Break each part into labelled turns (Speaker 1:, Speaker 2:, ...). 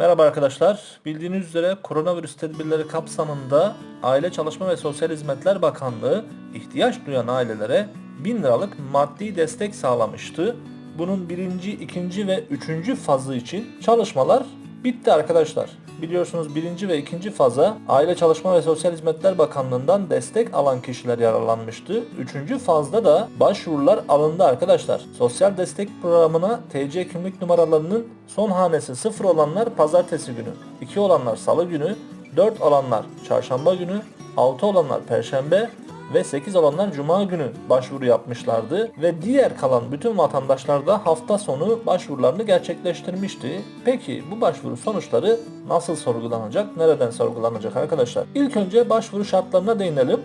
Speaker 1: Merhaba arkadaşlar. Bildiğiniz üzere koronavirüs tedbirleri kapsamında Aile Çalışma ve Sosyal Hizmetler Bakanlığı ihtiyaç duyan ailelere 1000 liralık maddi destek sağlamıştı. Bunun birinci, ikinci ve üçüncü fazı için çalışmalar bitti arkadaşlar. Biliyorsunuz birinci ve ikinci faza Aile Çalışma ve Sosyal Hizmetler Bakanlığı'ndan destek alan kişiler yararlanmıştı. Üçüncü fazda da başvurular alındı arkadaşlar. Sosyal destek programına TC kimlik numaralarının son hanesi 0 olanlar pazartesi günü, 2 olanlar salı günü, 4 olanlar çarşamba günü, 6 olanlar perşembe ve 8 olanlar cuma günü başvuru yapmışlardı ve diğer kalan bütün vatandaşlar da hafta sonu başvurularını gerçekleştirmişti. Peki bu başvuru sonuçları nasıl sorgulanacak, nereden sorgulanacak arkadaşlar? İlk önce başvuru şartlarına değinelim.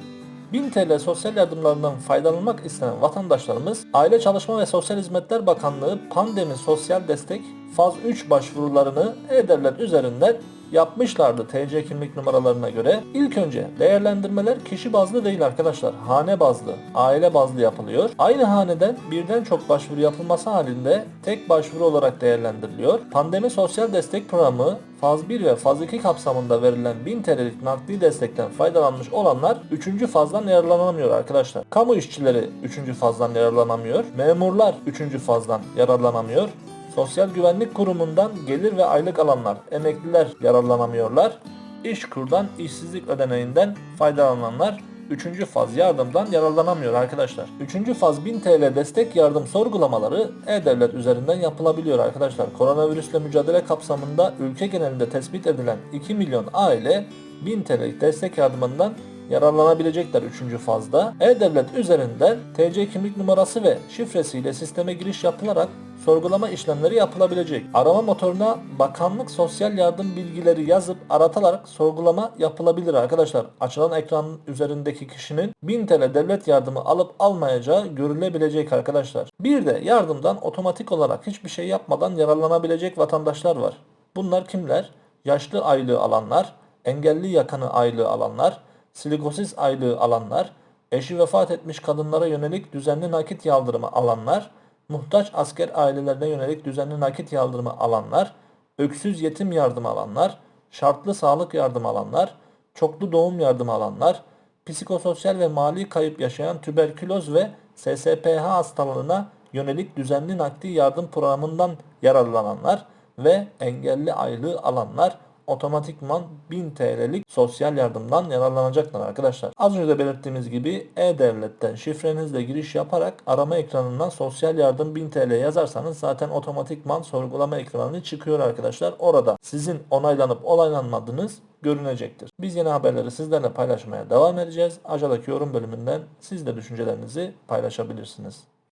Speaker 1: 1000 TL sosyal yardımlarından faydalanmak isteyen vatandaşlarımız Aile Çalışma ve Sosyal Hizmetler Bakanlığı Pandemi Sosyal Destek Faz 3 başvurularını E-Devlet üzerinden yapmışlardı TC kimlik numaralarına göre. İlk önce değerlendirmeler kişi bazlı değil arkadaşlar. Hane bazlı, aile bazlı yapılıyor. Aynı haneden birden çok başvuru yapılması halinde tek başvuru olarak değerlendiriliyor. Pandemi Sosyal Destek Programı Faz 1 ve Faz 2 kapsamında verilen 1000 TL'lik nakdi destekten faydalanmış olanlar 3. fazdan yararlanamıyor arkadaşlar. Kamu işçileri 3. fazdan yararlanamıyor. Memurlar 3. fazdan yararlanamıyor. Sosyal Güvenlik Kurumu'ndan gelir ve aylık alanlar, emekliler yararlanamıyorlar. İşkur'dan işsizlik ödeneğinden faydalananlar 3. faz yardımdan yararlanamıyor arkadaşlar. 3. faz 1000 TL destek yardım sorgulamaları E-Devlet üzerinden yapılabiliyor arkadaşlar. Koronavirüsle mücadele kapsamında ülke genelinde tespit edilen 2 milyon aile 1000 TL'lik destek yardımından yararlanabilecekler 3. fazda. E-Devlet üzerinden TC kimlik numarası ve şifresiyle sisteme giriş yapılarak sorgulama işlemleri yapılabilecek. Arama motoruna bakanlık sosyal yardım bilgileri yazıp aratılarak sorgulama yapılabilir arkadaşlar. Açılan ekranın üzerindeki kişinin 1000 TL devlet yardımı alıp almayacağı görülebilecek arkadaşlar. Bir de yardımdan otomatik olarak hiçbir şey yapmadan yararlanabilecek vatandaşlar var. Bunlar kimler? Yaşlı aylığı alanlar, engelli yakını aylığı alanlar, silikosiz aylığı alanlar, eşi vefat etmiş kadınlara yönelik düzenli nakit yaldırımı alanlar, muhtaç asker ailelerine yönelik düzenli nakit yaldırımı alanlar, öksüz yetim yardım alanlar, şartlı sağlık yardım alanlar, çoklu doğum yardım alanlar, psikososyal ve mali kayıp yaşayan tüberküloz ve SSPH hastalığına yönelik düzenli nakdi yardım programından yararlananlar ve engelli aylığı alanlar otomatikman 1000 TL'lik sosyal yardımdan yararlanacaklar arkadaşlar. Az önce de belirttiğimiz gibi E-Devlet'ten şifrenizle giriş yaparak arama ekranından sosyal yardım 1000 TL yazarsanız zaten otomatikman sorgulama ekranı çıkıyor arkadaşlar. Orada sizin onaylanıp onaylanmadığınız görünecektir. Biz yeni haberleri sizlerle paylaşmaya devam edeceğiz. Aşağıdaki yorum bölümünden siz de düşüncelerinizi paylaşabilirsiniz.